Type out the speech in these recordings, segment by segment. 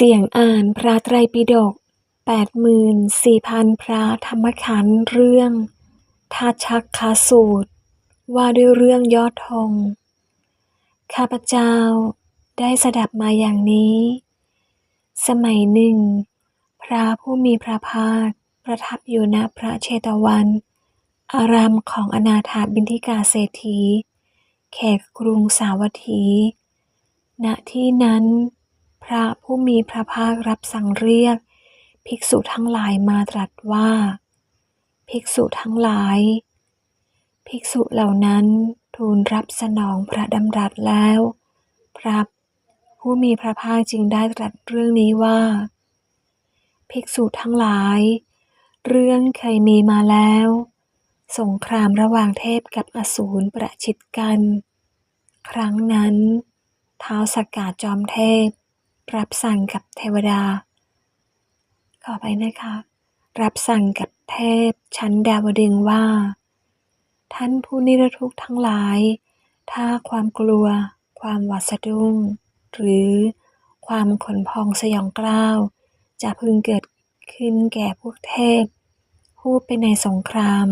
เสียงอ่านพระไตรปิฎกแปดหมื่นสี่พันพระธรรมขันธ์เรื่องทัชชักคาสูตร ว่าด้วยเรื่องยอดธง ข้าพเจ้าได้สดับมาอย่างนี้ สมัยหนึ่ง พระผู้มีพระภาคประทับอยู่ณพระเชตวัน อารามของอนาถาบินทิกาเศรษฐี แขกกรุงสาวัตถี ณที่นั้น พระผู้มีพระภาครับสั่งเรียก ภิกษุทั้งหลายมาตรัสว่า ภิกษุทั้งหลาย ภิกษุเหล่านั้นทูลรับสนองพระดำรัสแล้ว พระผู้มีพระภาคจึงได้ตรัสเรื่องนี้ว่า ภิกษุทั้งหลาย เรื่องเคยมีมาแล้ว สงครามระหว่างเทพกับอสูรประชิดกัน ครั้งนั้น เท้าสกกาจอมเทพ รับสั่งกับเทวดา ขอไปนะคะ รับสั่งกับเทพชั้นดาวดึงว่า ท่านผู้นิรทุกข์ทั้งหลาย ถ้าความกลัว ความหวาดสะดุ้ง หรือความขนพองสยองกล้าว จะพึงเกิดขึ้นแก่พวกเทพ ผู้เป็นในสงคราม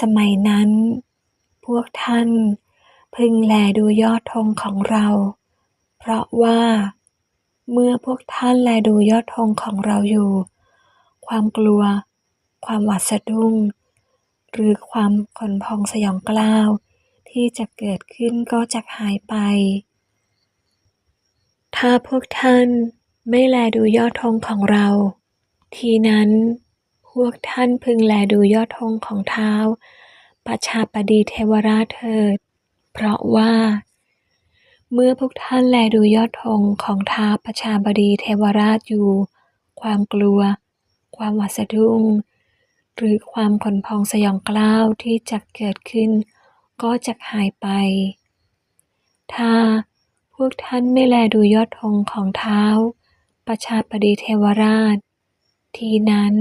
สมัยนั้น พวกท่านพึงแลดูยอดธงของเรา เพราะว่า เมื่อพวกท่านแลดูยอดธงของเราอยู่ ความกลัว ความหวาดสะดุ้ง หรือความขนพองสยองกล้าวที่จะเกิดขึ้นก็จะหายไป ถ้าพวกท่านไม่แลดูยอดธงของเรา ทีนั้น พวกท่านพึงแลดูยอดธงของเท้าประชาบดีเทวราชเถิด เพราะว่า เมื่อพวกท่านแลดูยอดธงของท้าประชาบดีเทวราชอยู่ ความกลัว ความหวาดสะดุ้ง หรือความขนพองสยองกล้าวที่จะเกิดขึ้น ก็จะหายไป ถ้าพวกท่านไม่แลดูยอดธงของเท้า ประชาบดีเทวราช ทีนั้น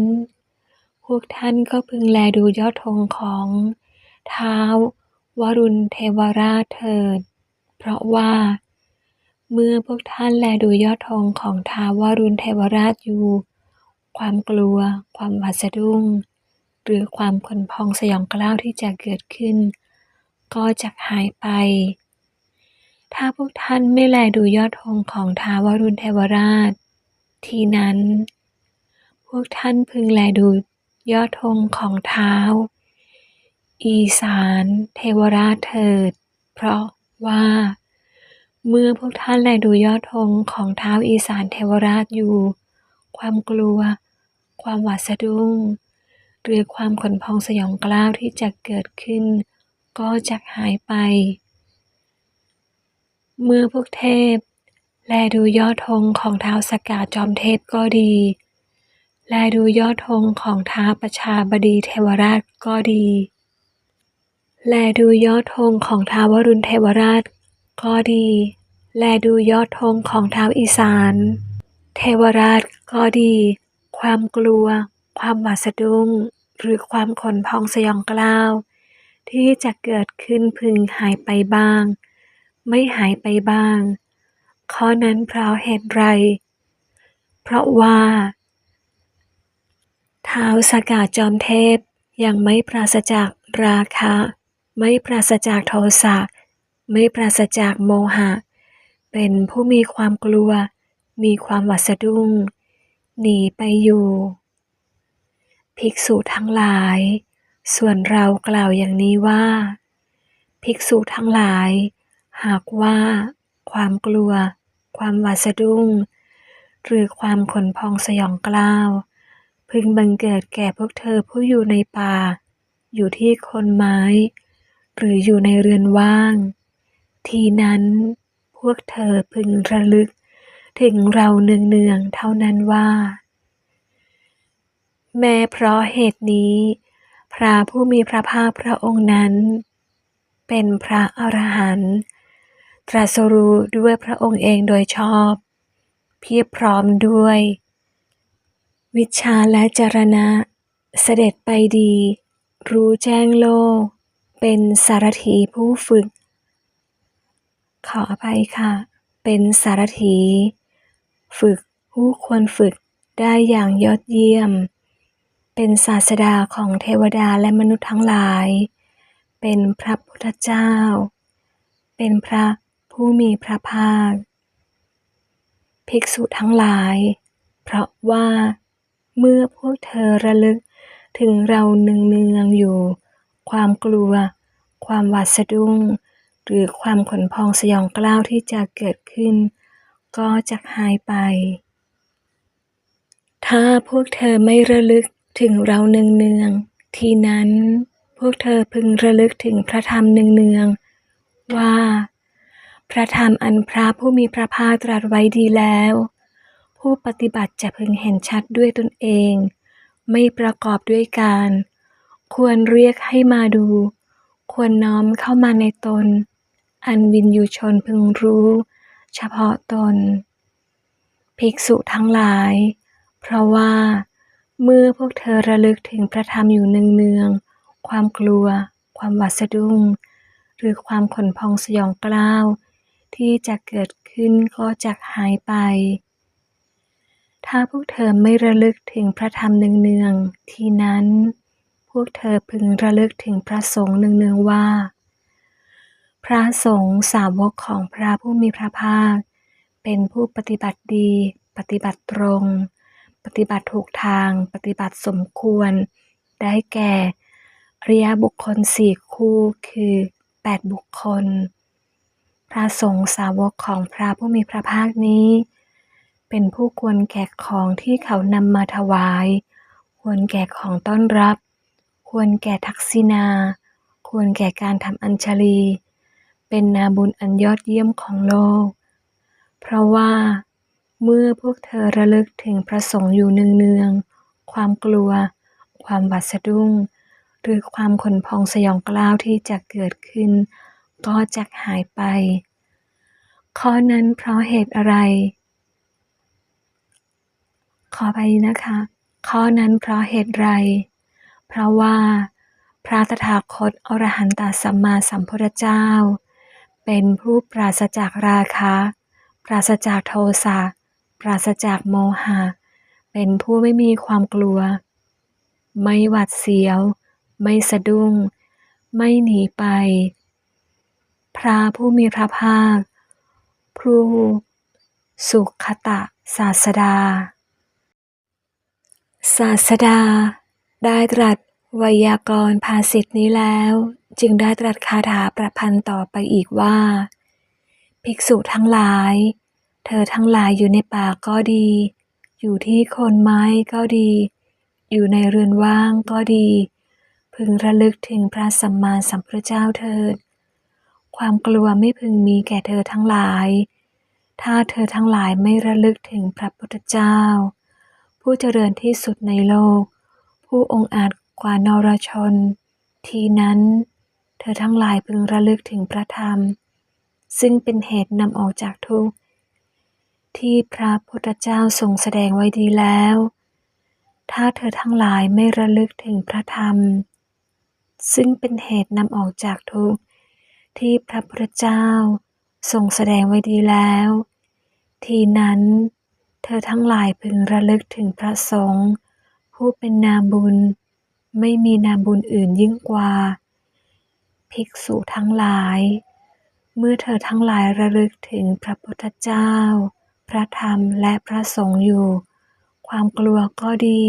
พวกท่านก็พึงแลดูยอดธงของ เท้าวรุณเทวราชเถิด เพราะว่า เมื่อพวกท่านแลดูยอดธงของท้าววรุณเทวราชอยู่ ความกลัว ความหวาดสะดุ้ง หรือความขนพองสยองกล้าวที่จะเกิดขึ้น ก็จะหายไป ถ้าพวกท่านไม่แลดูยอดธงของท้าววรุณเทวราช ทีนั้น พวกท่านพึงแลดูยอดธงของเท้า อีสาน เทวราชเถิด เพราะ ว่า เมื่อพวกท่านแลดูยอดธงของเท้าอีสานเทวราชอยู่ ความกลัว ความหวาดสะดุ้ง หรือความขนพองสยองกล้าวที่จะเกิดขึ้น ก็จะหายไป เมื่อพวกเทพ แลดูยอดธงของท้าวสกาจอมเทพก็ดี แลดูยอดธงของท้าวประชาบดีเทวราชก็ดี แลดูยอดธงของท้าววรุณเทวราช ก็ดี แลดูยอดธงของท้าวอีสาน เทวราชก็ดี ความกลัว ความหวาดสะดุ้ง หรือความขนพองสยองกล้าว ที่จะเกิดขึ้นพึงหายไปบ้าง ไม่หายไปบ้าง ข้อนั้นเพราะเหตุไร เพราะว่าท้าวสกาจอมเทพยังไม่ปราศจากราคะ ไม่ปราศจากโทสะไม่ปราศจากโมหะ เป็นผู้มีความกลัว มีความหวาดสะดุ้ง หนีไปอยู่ ภิกษุทั้งหลาย ส่วนเรากล่าวอย่างนี้ว่า ภิกษุทั้งหลาย หากว่า ความกลัว ความหวาดสะดุ้ง หรือความขนพองสยองกล้าว พึงบังเกิดแก่พวกเธอผู้อยู่ในป่า อยู่ที่คนไม้ หรืออยู่ในเรือนว่าง ทีนั้นพวกเธอพึงระลึกถึงเราเนืองๆเท่านั้นว่า แม้เพราะเหตุนี้ พระผู้มีพระภาคพระองค์นั้น เป็นพระอรหันต์ตรัสรู้ด้วยพระองค์เองโดยชอบ เพียบพร้อมด้วย วิชาและจรณะ เสด็จไปดี รู้แจ้งโลก เป็นสารถีผู้ฝึก ขออภัยค่ะ เป็นสารถีฝึกผู้ควรฝึกได้อย่างยอดเยี่ยม เป็นศาสดาของเทวดาและมนุษย์ทั้งหลาย เป็นพระพุทธเจ้า เป็นพระผู้มีพระภาค ภิกษุทั้งหลาย เพราะว่าเมื่อพวกเธอระลึกถึงเราเนืองๆอยู่ ความกลัว ความหวาดสะดุ้ง หรือความขนพองสยองกล้าวที่จะเกิดขึ้น ก็จะหายไป ถ้าพวกเธอไม่ระลึกถึงเราเนืองๆ ทีนั้นพวกเธอพึงระลึกถึงพระธรรมเนืองๆ ว่า พระธรรมอันพระผู้มีพระภาคตรัสไว้ดีแล้ว ผู้ปฏิบัติจะพึงเห็นชัดด้วยตนเอง ไม่ประกอบด้วยการ ควรเรียกให้มาดู ควรน้อมเข้ามาในตน อันวินยูชนพึงรู้ เฉพาะตน ภิกษุทั้งหลาย เพราะว่า เมื่อพวกเธอระลึกถึงพระธรรมอยู่เนืองๆความกลัว ความหวาดสะดุ้ง หรือความขนพองสยองกล้าว ที่จะเกิดขึ้นก็จะหายไปถ้าพวกเธอไม่ระลึกถึงพระธรรมเนืองๆที่นั้น วกเธอพึงระลึกถึงพระสงฆ์เนืองๆว่า พระสงฆ์สาวกของพระผู้มีพระภาค เป็นผู้ปฏิบัติดี ปฏิบัติตรง ปฏิบัติถูกทาง ปฏิบัติสมควร ได้แก่อริยบุคคลสี่คู่คือแปดบุคคล พระสงฆ์สาวกของพระผู้มีพระภาคนี้ เป็นผู้ควรแก่ของที่เขานำมาถวาย ควรแก่ของต้อนรับ ควรแก่ทักษิณา ควรแก่การทำอัญชลี เป็นนาบุญอันยอดเยี่ยมของโลก เพราะว่า เมื่อพวกเธอระลึกถึงพระสงฆ์อยู่เนืองๆ ความกลัว ความหวาดสะดุ้ง หรือความขนพองสยองกล้าวที่จะเกิดขึ้น ก็จะหายไป ข้อนั้นเพราะเหตุอะไร ขอไปนะคะ ข้อนั้นเพราะเหตุไร เพราะว่า พระตถาคตอรหันตสัมมาสัมพุทธเจ้า เป็นผู้ปราศจากราคะ ปราศจากโทสะปราศจากโมหะ เป็นผู้ไม่มีความกลัว ไม่หวาดเสียว ไม่สะดุ้ง ไม่หนีไป พระผู้มีพระภาคผู้สุขตะศาสดา ศาสดา ได้ตรัสไวยากรณ์ภาษิตนี้แล้ว จึงได้ตรัสคาถาประพันธ์ต่อไปอีกว่า ภิกษุทั้งหลาย เธอทั้งหลายอยู่ในป่าก็ดี อยู่ที่โคนไม้ก็ดี อยู่ในเรือนว่างก็ดี พึงระลึกถึงพระสัมมาสัมพุทธเจ้าเถิด ความกลัวไม่พึงมีแก่เธอทั้งหลาย ถ้าเธอทั้งหลายไม่ระลึกถึงพระพุทธเจ้า ผู้เจริญที่สุดในโลก ผู้องค์อาจกว่านรชน ทีนั้น เธอทั้งหลายพึงระลึกถึงพระธรรม ซึ่งเป็นเหตุนำออกจากทุกข์ ที่พระพุทธเจ้าทรงแสดงไว้ดีแล้ว ถ้าเธอทั้งหลายไม่ระลึกถึงพระธรรม ซึ่งเป็นเหตุนำออกจากทุกข์ ที่พระพุทธเจ้าทรงแสดงไว้ดีแล้ว ทีนั้น เธอทั้งหลายพึงระลึกถึงพระสงฆ์ ผู้เป็นนามบุญ ไม่มีนามบุญอื่นยิ่งกว่า ภิกษุทั้งหลาย เมื่อเธอทั้งหลายระลึกถึงพระพุทธเจ้า พระธรรมและพระสงฆ์อยู่ ความกลัวก็ดี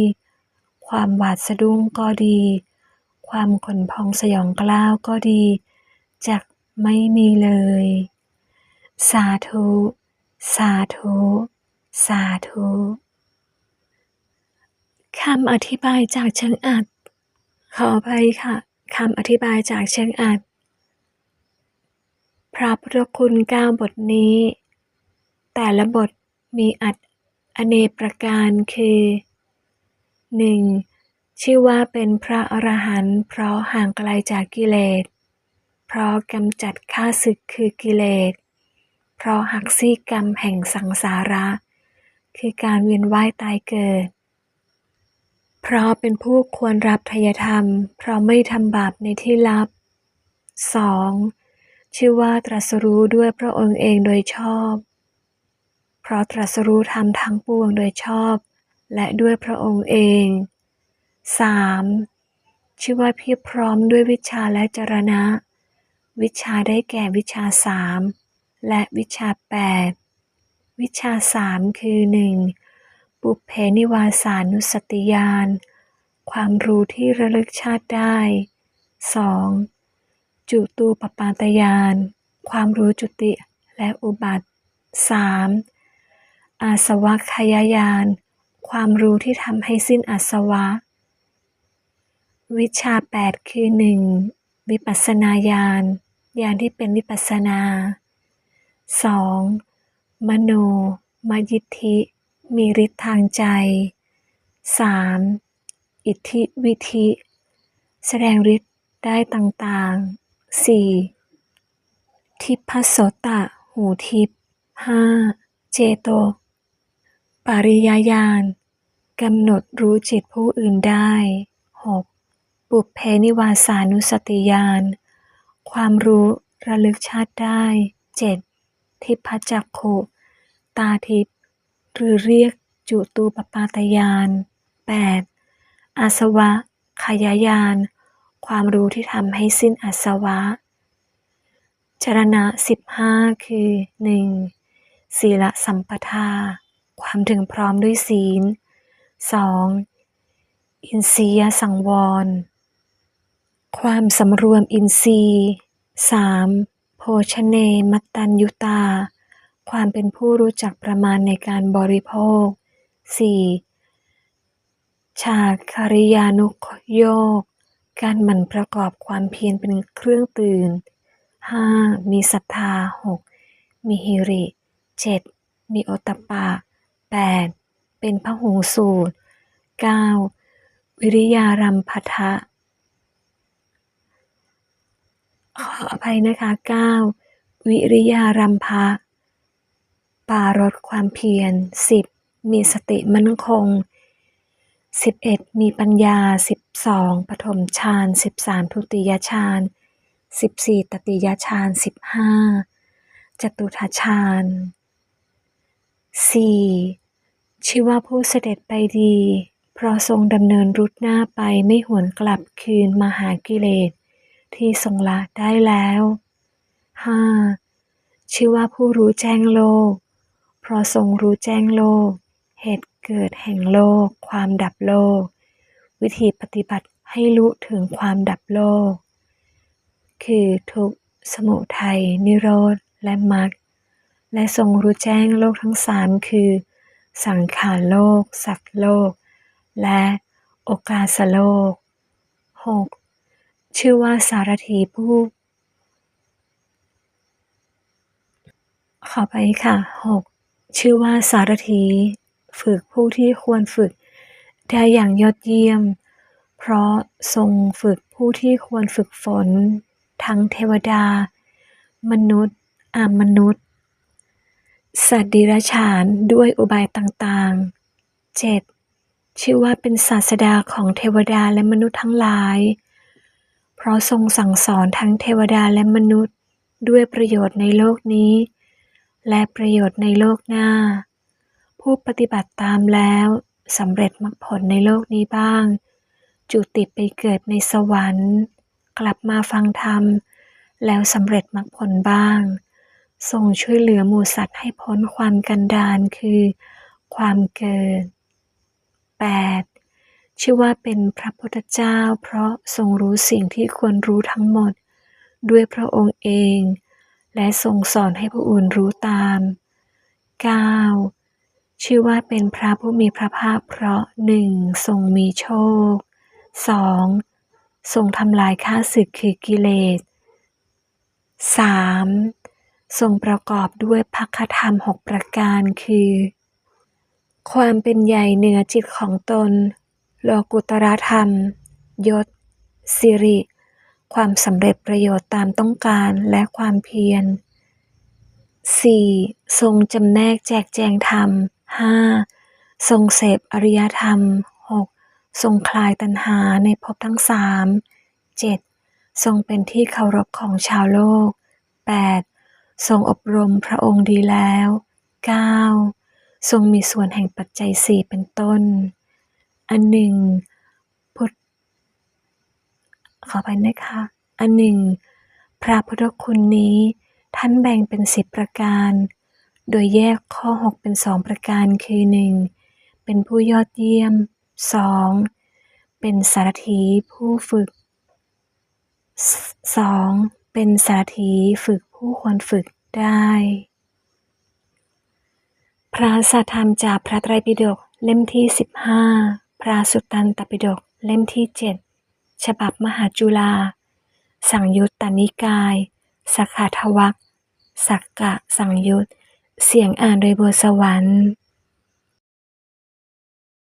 ความหวาดสะดุ้งก็ดี ความขนพองสยองกล้าวก็ดีจักไม่มีเลย สาธุ สาธุ สาธุ คำอธิบายจากเชิงอัด ขออภัยค่ะคำอธิบายจากเชิงอัด พระพุทธคุณเก้าบทนี้ แต่ละบทมีอัดอเนกประการคือหนึ่งชื่อว่าเป็นพระอรหันต์เพราะห่างไกลจากกิเลส เพราะกำจัดข้าศึกคือกิเลส เพราะหักซี่กรรมแห่งสังสาระ คือการเวียนว่ายตายเกิด เพราะเป็นผู้ควรรับทยธรรม เพราะไม่ทำบาปในที่ลับ 2. ชื่อว่าตรัสรู้ด้วยพระองค์เองโดยชอบ เพราะตรัสรู้ธรรมทั้งปวงโดยชอบ และด้วยพระองค์เอง 3. ชื่อว่าเพียบพร้อมด้วยวิชาและจรณะ วิชาได้แก่วิชาสามและวิชาแปดวิชาสามคือหนึ่ง 1. ปุเพนิวาสานุสติญาณ ความรู้ที่ระลึกชาติได้ 2. จุตูปปาตญาณความรู้จุติและอุบัติ 3. อาสวะขยายาน ความรู้ที่ทำให้สิ้นอาสวะ วิชา 8 คือ 1. วิปัสนาญาณญาณที่เป็นวิปัสสนา 2. มโนมยิทธิ มีฤทธิ์ทางใจ 3. อิทธิวิธิ แสดงฤทธิ์ได้ต่างๆ 4. ทิพโสตะ หูทิพ 5. เจโต ปริยญาณกำหนดรู้จิตผู้อื่นได้ 6. ปุเพนิวาสานุสติญาณ ความรู้ระลึกชาติได้ 7. ทิพจักขุ ตาทิพ หรือเรียกจุตูปปาตญาณ 8. อาสวะขยายาน ความรู้ที่ทำให้สิ้นอาสวะ จรณะสิบห้าคือ 1. ศีลสัมปทา ความถึงพร้อมด้วยศีล 2. อินทรียสังวร ความสำรวมอินทรีย์ 3. โภชเนมัตตัญยุตา ความเป็นผู้รู้จักประมาณในการบริโภค 4. ชาคาริยานุโยกการหมั่นประกอบความเพียรเป็นเครื่องตื่น 5. มีศรัทธา 6. มีฮิริ 7. มีโอตตปปะ 8. เป็นพหูสูตร 9. วิริยารัมพทะขออภัยนะคะ 9. วิริยารัมภะ ปารดความเพียร 10. มีสติมั่นคง 11. มีปัญญา 12. ปฐมฌาน 13. ทุติยฌาน 14. ตติยฌาน 15. จตุทฌาน 4. ชื่อว่าผู้เสด็จไปดี เพราะทรงดำเนินรุดหน้าไปไม่หวนกลับคืนมาหากิเลส ที่ทรงละได้แล้ว 5. ชื่อว่าผู้รู้แจ้งโลก เพราะทรงรู้แจ้งโลก เหตุเกิดแห่งโลก ความดับโลก วิธีปฏิบัติให้รู้ถึงความดับโลก คือทุกสมุทัยนิโรธ และมรรคและทรงรู้แจ้งโลกทั้งสามคือ สังขารโลก สัตว์โลก และโอกาสโลก 6. ชื่อว่าสารถีผู้ขอไปค่ะ 6. ชื่อว่าสารถีฝึกผู้ที่ควรฝึกได้อย่างยอดเยี่ยม เพราะทรงฝึกผู้ที่ควรฝึกฝน ทั้งเทวดา มนุษย์ อามนุษย์ สัตว์ดิรัจฉานด้วยอุบายต่างๆ 7. ชื่อว่าเป็นศาสดาของเทวดาและมนุษย์ทั้งหลาย เพราะทรงสั่งสอนทั้งเทวดาและมนุษย์ด้วยประโยชน์ในโลกนี้ และประโยชน์ในโลกหน้า ผู้ปฏิบัติตามแล้วสำเร็จมรรคผลในโลกนี้บ้าง จุติไปเกิดในสวรรค์ กลับมาฟังธรรม แล้วสำเร็จมรรคผลบ้างทรงช่วยเหลือหมู่สัตว์ให้พ้นความกันดารคือ ความเกิด 8. ชื่อว่าเป็นพระพุทธเจ้า เพราะทรงรู้สิ่งที่ควรรู้ทั้งหมด ด้วยพระองค์เอง และทรงสอนให้ผู้อื่นรู้ตาม 9. ชื่อว่าเป็นพระผู้มีพระภาคเพราะ 1. ทรงมีโชค 2. ทรงทำลายข้าศึกคือกิเลส 3. ทรงประกอบด้วยพักธรรมหกประการคือ ความเป็นใหญ่เหนือจิตของตน โลกุตรธรรม ยศสิริ ความสำเร็จประโยชน์ตามต้องการและความเพียร 4. ทรงจำแนกแจกแจงธรรม 5. ทรงเสพอริยธรรม 6. ทรงคลายตัณหาในภพทั้งสาม 7. ทรงเป็นที่เคารพของชาวโลก 8. ทรงอบรมพระองค์ดีแล้วเก้าทรงมีส่วนแห่งปัจจัยสี่เป็นต้น อันหนึ่ง ขอไปนะคะ อันหนึ่ง พระพุทธคุณนี้ท่านแบ่งเป็นสิบประการ โดยแยกข้อหกเป็นสองประการคือหนึ่งเป็นผู้ยอดเยี่ยมสองเป็นสารถีผู้ฝึกสองเป็นสารถีฝึกผู้ควรฝึกได้ พระสัทธรรมจากพระไตรปิฎกเล่มที่สิบห้าพระสุตตันตปิฎกเล่มที่เจ็ด ฉบับมหาจุฬาสังยุตตนิกายสกขาทวักสักกะสังยุต เสียงอ่านโดยบัวสวรรค์